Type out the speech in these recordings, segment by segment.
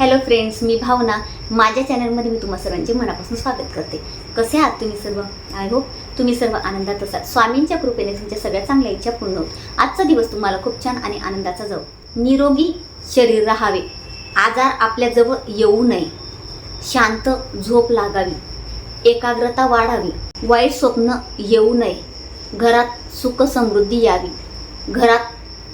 Hello friends मी भावना. माझ्या चॅनलमध्ये मी तुम्हा सर्वांचे मनापासून स्वागत करते. कसे आहात तुम्ही सर्व? आय होप तुम्ही सर्व आनंदात असाल. स्वामींच्या कृपेने तुमच्या सगळ्या चांगल्या इच्छा पूर्ण होत आजचा दिवस तुम्हाला खूप छान आणि आनंदाचा जाऊ. निरोगी शरीर राहावे. आजार आपल्याजवळ येऊ नये. शांत झोप लागावी. एकाग्रता वाढावी. वाईट स्वप्न येऊ नये. घरात सुख समृद्धी यावी. घरात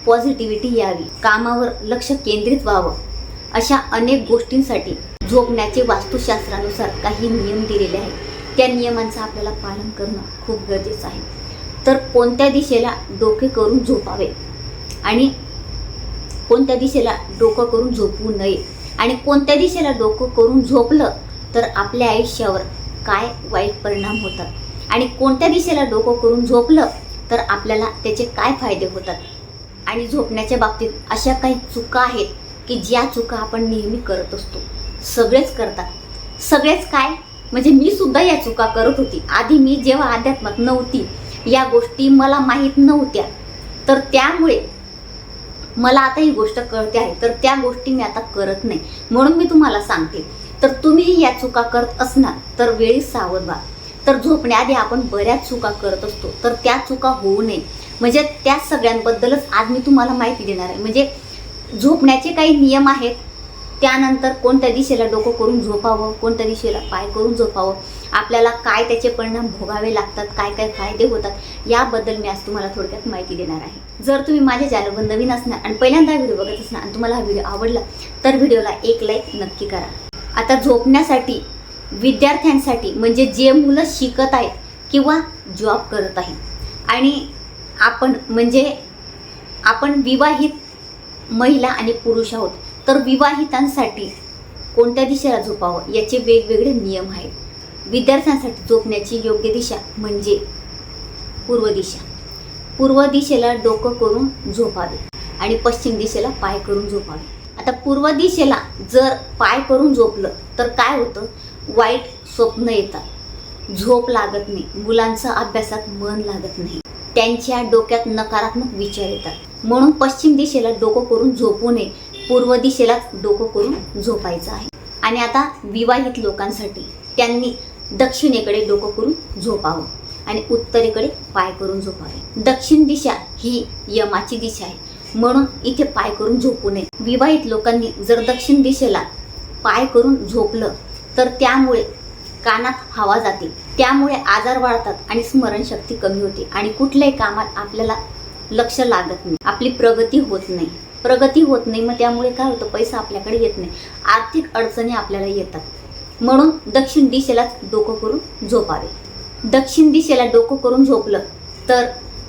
पॉझिटिव्हिटी यावी. कामावर लक्ष केंद्रित व्हावं. अशा अनेक गोष्टींसाठी झोपण्याचे वास्तुशास्त्रानुसार काही नियम दिलेले आहेत. त्या नियमांचं आपल्याला पालन करणं खूप गरजेचं आहे. तर कोणत्या दिशेला डोके करून झोपावे? आणि कोणत्या दिशेला डोकं करून झोपू नये? आणि कोणत्या दिशेला डोकं करून झोपलं तर आपल्या आयुष्यावर काय वाईट परिणाम होतात? आणि कोणत्या दिशेला डोकं करून झोपलं तर आपल्याला त्याचे काय फायदे होतात? आणि झोपण्याच्या बाबतीत अशा काही चुका आहेत की ज्या चुका आपण नेहमी करत असतो सगळेच करतात. सगळेच काय? म्हणजे मी सुद्धा या चुका करत होती. आधी मी जेव्हा अध्यात्मात नव्हती या गोष्टी मला माहीत नव्हत्या. तर त्यामुळे मला आता ही गोष्ट कळते आहे. तर त्या गोष्टी मी आता करत नाही. म्हणून मी तुम्हाला सांगते. तर तुम्ही या चुका करत असणार तर वेळी सावध व्हा. तर झोपण्याआधी आपण बऱ्याच चुका करत असतो. तर त्या चुका होऊ नये. म्हणजे त्या सगळ्यांबद्दलच आज मी तुम्हाला माहिती देणार आहे. म्हणजे झोपण्याचे काही नियम आहेत. त्यानंतर कोणत्या दिशेला डोकं करून झोपावं कोणत्या दिशेला पाय करून झोपावं आपल्याला काय त्याचे परिणाम भोगावे लागतात काय काय फायदे होतात याबद्दल मी आज तुम्हाला थोडक्यात माहिती देणार आहे. जर तुम्ही माझ्या चॅनलवर नवीन असणार आणि पहिल्यांदा व्हिडिओ बघत असणार आणि तुम्हाला हा व्हिडिओ आवडला तर व्हिडिओला एक लाईक नक्की करा. आता झोपण्यासाठी विद्यार्थ्यांसाठी म्हणजे जे मुलं शिकत आहेत किंवा जॉब करत आहेत. आणि आपण म्हणजे आपण विवाहित महिला आणि पुरुष आहोत तर विवाहितांसाठी कोणत्या दिशेला झोपावं याचे वेगवेगळे नियम आहेत. विद्यार्थ्यांसाठी झोपण्याची योग्य दिशा म्हणजे पूर्व दिशा. पूर्व दिशेला डोकं करून झोपावे आणि पश्चिम दिशेला पाय करून झोपावे. आता पूर्व दिशेला जर पाय करून झोपलं तर काय होतं? वाईट स्वप्न येतात. झोप लागत नाही. मुलांचं अभ्यासात मन लागत नाही. त्यांच्या डोक्यात नकारात्मक विचार येतात. म्हणून पश्चिम दिशेला डोकं करून झोपू नये. पूर्व दिशेलाच डोकं करून झोपायचं आहे. आणि आता विवाहित लोकांसाठी त्यांनी दक्षिणेकडे डोकं करून झोपावं आणि उत्तरेकडे पाय करून झोपावे. दक्षिण दिशा ही यमाची दिशा आहे. म्हणून इथे पाय करून झोपू नये. विवाहित लोकांनी जर दक्षिण दिशेला पाय करून झोपलं तर त्यामुळे कानात हवा जाते. त्यामुळे आजार वाढतात आणि स्मरणशक्ती कमी होते. आणि कुठल्याही कामात आपल्याला लक्ष लागत नाही. आपली प्रगती होत नाही. प्रगती होत नाही मग त्यामुळे काय होतं? पैसा आपल्याकडे येत नाही. आर्थिक अडचणी आपल्याला येतात. म्हणून दक्षिण दिशेलाच डोकं करून झोपावे. दक्षिण दिशेला डोकं करून झोपलं तर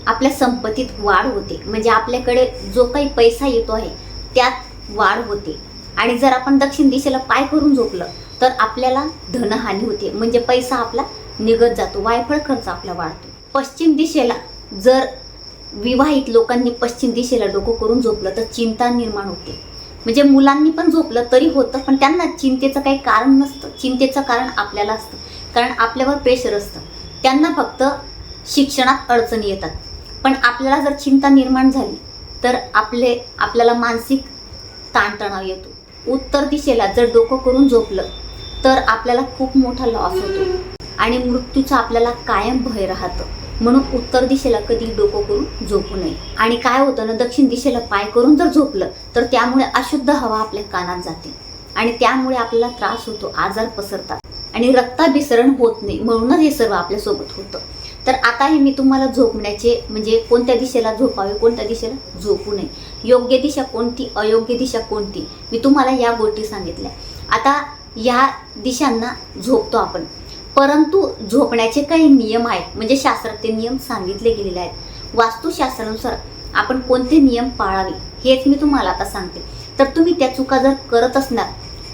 आपल्या संपत्तीत वाढ होते. म्हणजे आपल्याकडे जो काही पैसा येतो आहे त्यात वाढ होते. आणि जर आपण दक्षिण दिशेला पाय करून झोपलं तर आपल्याला धनहानी होते. म्हणजे पैसा आपला निघत जातो. वायफळ खर्च आपला वाढतो. पश्चिम दिशेला जर विवाहित लोकांनी पश्चिम दिशेला डोकं करून झोपलं तर चिंता निर्माण होते. म्हणजे मुलांनी पण झोपलं तरी होतं पण त्यांना चिंतेचं काही कारण नसतं. चिंतेचं कारण आपल्याला असतं. कारण आपल्यावर प्रेशर असतं. त्यांना फक्त शिक्षणात अडचणी येतात. पण आपल्याला जर चिंता निर्माण झाली तर आपले आपल्याला मानसिक ताणतणाव येतो. उत्तर दिशेला जर डोकं करून झोपलं तर आपल्याला खूप मोठा लॉस होतो. आणि मृत्यूचा आपल्याला कायम भय राहतं. म्हणून उत्तर दिशेला कधी डोकं करून झोपू नये. आणि काय होतं ना दक्षिण दिशेला पाय करून जर झोपलं तर त्यामुळे अशुद्ध हवा आपल्या कानात जाते. आणि त्यामुळे आपल्याला त्रास होतो आजार पसरतात. आणि रक्ताभिसरण होत नाही म्हणूनच हे सर्व आपल्यासोबत होतं. तर आता हे मी तुम्हाला झोपण्याचे म्हणजे कोणत्या दिशेला झोपावे कोणत्या दिशेला झोपू नये. योग्य दिशा कोणती अयोग्य दिशा कोणती मी तुम्हाला या गोष्टी सांगितल्या. आता या दिशांना झोपतो आपण. परंतु झोपण्याचे काही नियम आहेत. म्हणजे शास्त्रात ते नियम सांगितले गेलेले आहेत. वास्तुशास्त्रानुसार आपण कोणते नियम पाळावे हेच मी तुम्हाला आता सांगते. तर तुम्ही त्या चुका जर करत असणार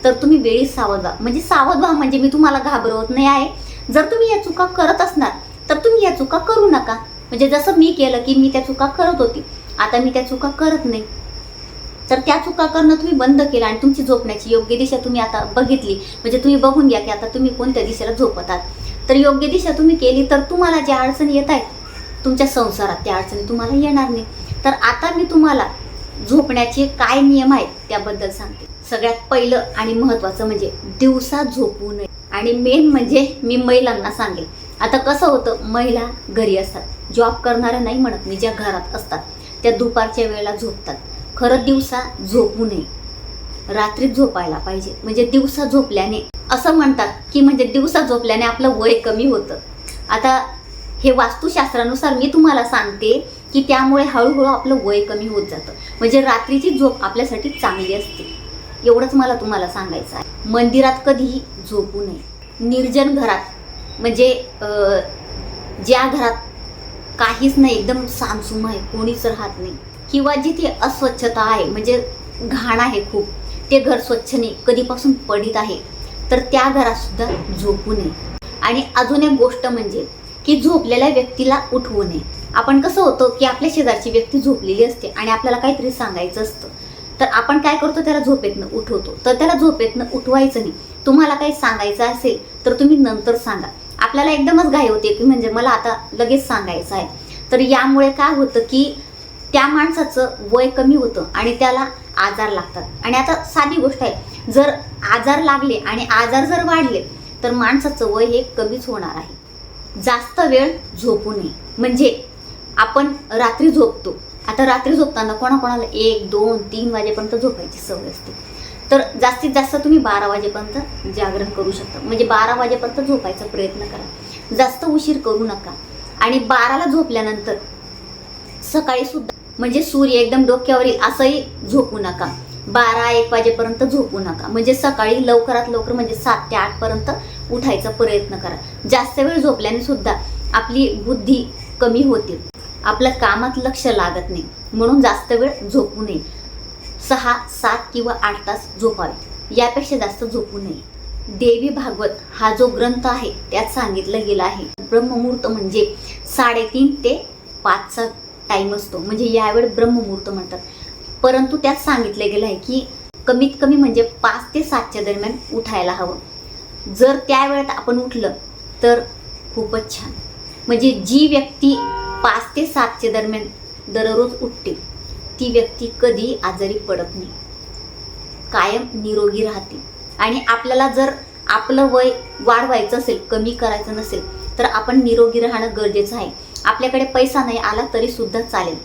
तर तुम्ही वेळी सावध व्हा. म्हणजे सावध व्हा म्हणजे मी तुम्हाला घाबरवत नाही आहे. जर तुम्ही या चुका करत असणार तर तुम्ही या चुका करू नका. म्हणजे जसं मी केलं की मी त्या चुका करत होती आता मी त्या चुका करत नाही. तर त्या चुका करणं तुम्ही बंद केलं आणि तुमची झोपण्याची योग्य दिशा तुम्ही आता बघितली. म्हणजे तुम्ही बघून घ्या की आता तुम्ही कोणत्या दिशेला झोपतात. तर योग्य दिशा तुम्ही केली तर तुम्हाला ज्या अडचणी येत आहेत तुमच्या संसारात त्या अडचणी तुम्हाला येणार नाही तर आता मी तुम्हाला झोपण्याचे काय नियम आहेत त्याबद्दल सांगते. सगळ्यात पहिलं आणि महत्वाचं म्हणजे दिवसा झोपू नये. आणि मेन म्हणजे मी महिलांना सांगेल. आता कसं होतं महिला घरी असतात. जॉब करणाऱ्या नाही म्हणत मी ज्या घरात असतात त्या दुपारच्या वेळेला झोपतात. खरं दिवसा झोपू नये. रात्री झोपायला पाहिजे. म्हणजे दिवसा झोपल्याने असं म्हणतात की म्हणजे दिवसा झोपल्याने आपलं वय कमी होतं. आता हे वास्तुशास्त्रानुसार मी तुम्हाला सांगते की त्यामुळे हळूहळू आपलं वय कमी होत जातं. म्हणजे रात्रीची झोप आपल्यासाठी चांगली असते. एवढंच मला तुम्हाला सांगायचं आहे. मंदिरात कधीही झोपू नये. निर्जन घरात म्हणजे ज्या घरात काहीच नाही एकदम सामसूम आहे कोणीच राहत नाही. किंवा जिथे अस्वच्छता आहे म्हणजे घाण आहे खूप ते घर स्वच्छ नाही कधीपासून पडित आहे तर त्या घरातसुद्धा झोपू नये. आणि अजून एक गोष्ट म्हणजे की झोपलेल्या व्यक्तीला उठवू नये. आपण कसं होतं की आपल्या शेजारची व्यक्ती झोपलेली असते आणि आपल्याला काहीतरी सांगायचं असतं. तर आपण काय करतो त्याला झोपेतनं उठवतो. तर त्याला झोपेतनं उठवायचं नाही. तुम्हाला काही सांगायचं असेल तर तुम्ही नंतर सांगा. आपल्याला एकदमच घाई होते की म्हणजे मला आता लगेच सांगायचं आहे. तर यामुळे काय होतं की त्या माणसाचं वय कमी होतं आणि त्याला आजार लागतात. आणि आता साधी गोष्ट आहे जर आजार लागले आणि आजार जर वाढले तर माणसाचं वय हे कमीच होणार आहे. जास्त वेळ झोपू नये. म्हणजे आपण रात्री झोपतो. आता रात्री झोपताना कोणाकोणाला एक दोन तीन वाजेपर्यंत झोपायची सवय असते. तर जास्तीत जास्त तुम्ही बारा वाजेपर्यंत जागरण करू शकता. म्हणजे बारा वाजेपर्यंत झोपायचा प्रयत्न करा. जास्त उशीर करू नका. आणि बाराला झोपल्यानंतर सकाळी सुद्धा म्हणजे सूर्य एकदम डोक्यावर येईल असंही झोपू नका. बारा एक वाजेपर्यंत झोपू नका. म्हणजे सकाळी लवकरात लवकर म्हणजे सात ते आठ पर्यंत उठायचा प्रयत्न करा. जास्त वेळ झोपल्याने सुद्धा आपली बुद्धी कमी होते. आपल्या कामात लक्ष लागत नाही. म्हणून जास्त वेळ झोपू नये. सहा सात किंवा आठ तास झोपावे. यापेक्षा जास्त झोपू नये. देवी भागवत हा जो ग्रंथ आहे त्यात सांगितलं गेलं आहे. ब्रह्ममुहूर्त म्हणजे साडेतीन ते पाचचा टाईम असतो. म्हणजे यावेळ ब्रह्ममुहूर्त म्हणतात. परंतु त्यात सांगितलं गेलं आहे की कमीत कमी म्हणजे पाच ते सातच्या दरम्यान उठायला हवं. जर त्या वेळेत आपण उठलं तर खूपच छान. म्हणजे जी व्यक्ती पाच ते सातच्या दरम्यान दररोज उठते ती व्यक्ती कधी आजारी पडत नाही. कायम निरोगी राहते. आणि आपल्याला जर आपलं वय वाढवायचं असेल कमी करायचं नसेल तर आपण निरोगी राहणं गरजेचं आहे. आपल्याकडे पैसा नाही आला तरी सुद्धा चालेल.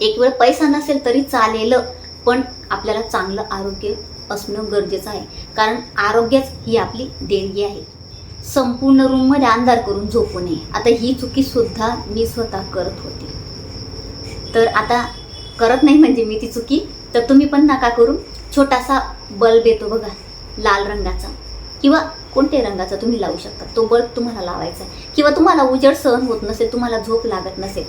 एक वेळ पैसा नसेल तरी चालेल पण आपल्याला चांगलं आरोग्य असणं गरजेचं आहे. कारण आरोग्यच ही आपली देणगी आहे. संपूर्ण रूममध्ये अंधार करून झोपू नये. आता ही चुकी सुद्धा मी स्वतः करत होते. तर आता करत नाही म्हणजे मी ती चुकी तर तुम्ही पण नका करू. छोटासा बल्ब येतो बघा लाल रंगाचा. किंवा कोणत्याही रंगाचा तुम्ही लावू शकता? तो बल्ब तुम्हाला लावायचा आहे. किंवा तुम्हाला उजेड सहन होत नसेल तुम्हाला झोप लागत नसेल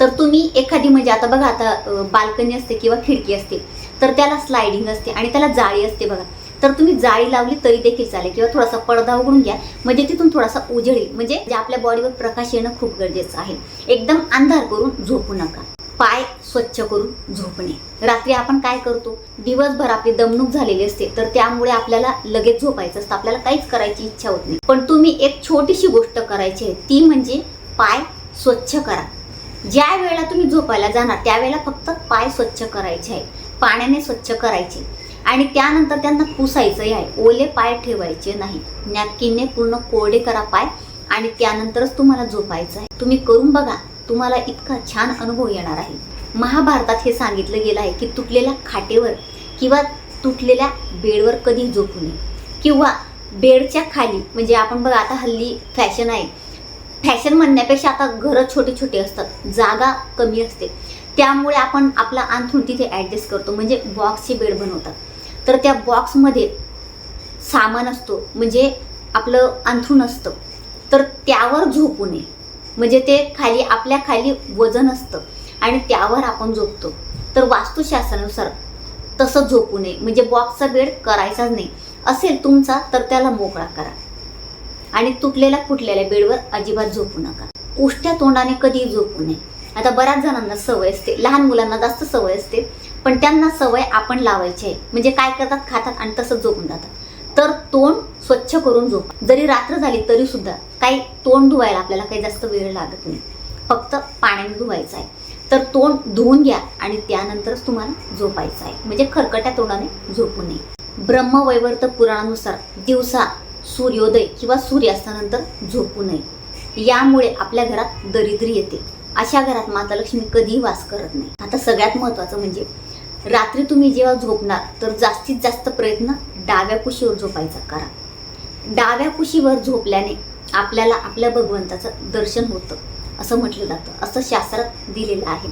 तर तुम्ही एखादी म्हणजे आता बघा आता बाल्कनी असते किंवा खिडकी असते तर त्याला स्लायडिंग असते आणि त्याला जाळी असते बघा. तर तुम्ही जाळी लावली तरी देखील चालेल. किंवा थोडासा पडदा उघडून घ्या म्हणजे तिथून थोडासा उजेड येईल. म्हणजे जे आपल्या बॉडीवर प्रकाश येणं खूप गरजेचं आहे. एकदम अंधार करून झोपू नका. पाय स्वच्छ करून झोपणे. रात्री आपण काय करतो? दिवसभर आपली दमणूक झालेली असते तर त्यामुळे आपल्याला लगेच झोपायचं असतं. आपल्याला काहीच करायची इच्छा होत नाही. पण तुम्ही एक छोटीशी गोष्ट करायची आहे ती म्हणजे पाय स्वच्छ करा. ज्या वेळेला तुम्ही झोपायला जाणार त्यावेळेला फक्त पाय स्वच्छ करायचे आहे. पाण्याने स्वच्छ करायचे. आणि त्यानंतर त्यांना पुसायचंही आहे. ओले पाय ठेवायचे नाही नॅपकिनने पूर्ण कोरडे करा पाय आणि त्यानंतरच तुम्हाला झोपायचं आहे. तुम्ही करून बघा. तुम्हाला इतका छान अनुभव येणार आहे. महाभारतात हे सांगितलं गेलं आहे की तुटलेल्या खाटेवर किंवा तुटलेल्या बेडवर कधी झोपू नये. किंवा बेडच्या खाली म्हणजे आपण बघा आता हल्ली फॅशन आहे. फॅशन म्हणण्यापेक्षा आता घरं छोटे छोटे असतात जागा कमी असते. त्यामुळे आपण आपला अंथरूण तिथे ॲडजस्ट करतो म्हणजे बॉक्सचे बेड बनवतात. तर त्या बॉक्समध्ये सामान असतो म्हणजे आपलं अंथरूण असतं. तर त्यावर झोपू नये. म्हणजे ते खाली आपल्या खाली वजन असतं आणि त्यावर आपण झोपतो. तर वास्तुशास्त्रानुसार तसं झोपू नये. म्हणजे बॉक्सचा बेड करायचाच नाही. असेल तुमचा तर त्याला मोकळा करा. आणि तुटलेल्या फुटलेल्या बेडवर अजिबात झोपू नका. उष्ट्या तोंडाने कधीही झोपू नये. आता बऱ्याच जणांना सवय असते. लहान मुलांना जास्त सवय असते. पण त्यांना सवय आपण लावायची आहे. म्हणजे काय करतात? खातात आणि तसंच झोपून जातात. तर तोंड स्वच्छ करून झोप. जरी रात्र झाली तरी सुद्धा काही तोंड धुवायला आपल्याला काही जास्त वेळ लागत नाही. फक्त पाण्याने धुवायचं आहे. तर तोंड धुवून घ्या आणि त्यानंतरच तुम्हाला झोपायचं आहे. म्हणजे खरकट्या तोंडाने झोपू नये. ब्रह्मवैवर्त पुराणानुसार दिवसा सूर्योदय किंवा सूर्यास्तानंतर झोपू नये. यामुळे आपल्या घरात दरिद्री येते. अशा घरात माता लक्ष्मी कधीही वास करत नाही. आता सगळ्यात महत्त्वाचं म्हणजे रात्री तुम्ही जेव्हा झोपणार तर जास्तीत जास्त प्रयत्न डाव्या कुशीवर झोपायचा करा. डाव्या कुशीवर झोपल्याने आपल्याला आपल्या भगवंताचं दर्शन होतं असं म्हटलं जातं असं शास्त्रात दिलेलं आहे.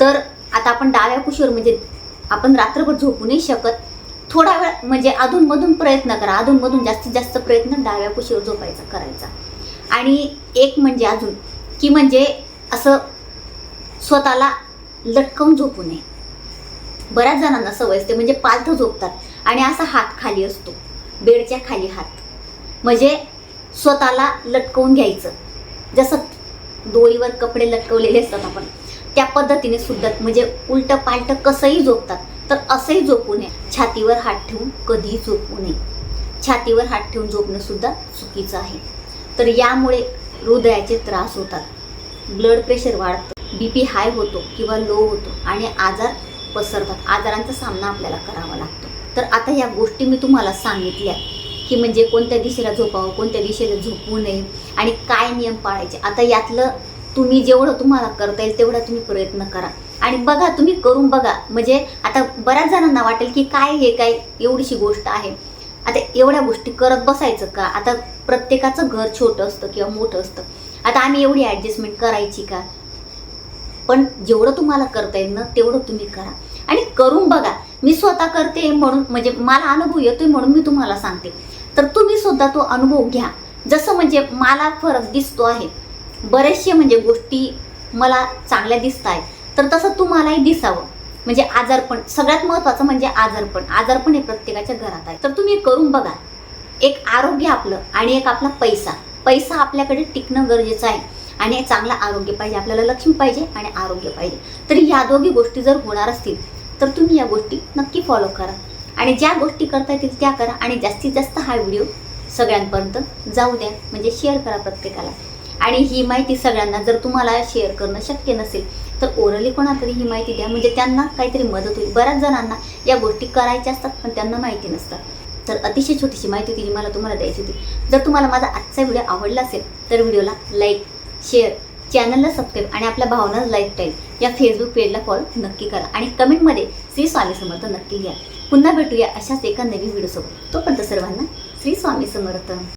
तर आता आपण डाव्या कुशीवर म्हणजे आपण रात्रभर झोपू नाही शकत थोडा वेळ म्हणजे अधूनमधून प्रयत्न करा अधूनमधून जास्तीत जास्त प्रयत्न डाव्या कुशीवर झोपायचा करायचा. आणि एक म्हणजे अजून की म्हणजे असं स्वतःला लटकवून झोपू नये. बऱ्याच जणांना सवय असते म्हणजे पालथं झोपतात. आणि असा हात खाली असतो. बेडच्या खाली हात. म्हणजे स्वतःला लटकवून घ्यायचं. जसं दोरीवर कपडे लटकवलेले असतात आपण त्या पद्धतीने सुद्धा म्हणजे उलटं पालटं कसंही झोपतात तर असंही झोपू नये. छातीवर हात ठेवून कधीही झोपू नये. छातीवर हात ठेवून झोपणं सुद्धा चुकीचं आहे. तर यामुळे हृदयाचे त्रास होतात. ब्लड प्रेशर वाढतं. बी पी हाय होतो किंवा लो होतो आणि आजार पसरतात. आजारांचा सामना आपल्याला करावा लागतो. तर आता ह्या गोष्टी मी तुम्हाला सांगितल्या की म्हणजे कोणत्या दिशेला झोपावं कोणत्या दिशेला झोपू नये आणि काय नियम पाळायचे. आता यातलं तुम्ही जेवढं तुम्हाला करता येईल तेवढा तुम्ही प्रयत्न करा. आणि बघा तुम्ही करून बघा. म्हणजे आता बऱ्याच जणांना वाटेल की काय हे काय एवढीशी गोष्ट आहे. आता एवढ्या गोष्टी करत बसायचं का? आता प्रत्येकाचं घर छोटं असतं किंवा मोठं असतं. आता आम्ही एवढी ॲडजस्टमेंट करायची का? पण जेवढं तुम्हाला करता येईल ना तेवढं तुम्ही करा. आणि करून बघा. मी स्वतः करते म्हणून म्हणजे मला अनुभव येतोय म्हणून मी तुम्हाला सांगते. तर तुम्ही सुद्धा तो अनुभव घ्या. जसं म्हणजे मला फरक दिसतो आहे. बरेचसे म्हणजे गोष्टी मला चांगल्या दिसत आहेत. तर तसं तुम्हालाही दिसावं. म्हणजे आजारपण सगळ्यात महत्त्वाचं म्हणजे आजारपण. आजारपण हे प्रत्येकाच्या घरात आहे. तर तुम्ही करून बघा. एक आरोग्य आपलं आणि एक आपला पैसा. पैसा आपल्याकडे टिकणं गरजेचं आहे. आणि चांगलं आरोग्य पाहिजे. आपल्याला लक्ष्मी पाहिजे आणि आरोग्य पाहिजे. तर ह्या दोघी गोष्टी जर होणार असतील तर तुम्ही या गोष्टी नक्की फॉलो करा. आणि ज्या गोष्टी करता येतील त्या करा. आणि जास्तीत जास्त हा व्हिडिओ सगळ्यांपर्यंत जाऊ द्या. म्हणजे शेअर करा प्रत्येकाला. आणि ही माहिती सगळ्यांना जर तुम्हाला शेअर करणं शक्य नसेल तर ओरली कोणातरी ही माहिती द्या. म्हणजे त्यांना काहीतरी मदत होईल. बऱ्याच जणांना या गोष्टी करायच्या असतात पण त्यांना माहिती नसतात. तर अतिशय छोटीशी माहिती होती जी मला तुम्हाला द्यायची होती. जर तुम्हाला माझा आजचा व्हिडिओ आवडला असेल तर व्हिडिओला लाईक शेअर चॅनलला सबस्क्राईब आणि आपल्या भावना लाईफस्टाईल या फेसबुक पेजला फॉलो नक्की करा. आणि कमेंटमध्ये श्री स्वामी समर्थ नक्की घ्या पुन्हा भेटूया अशाच एका नवीन व्हिडिओसोबत तोपर्यंत सर्वांना श्री स्वामी समर्थ.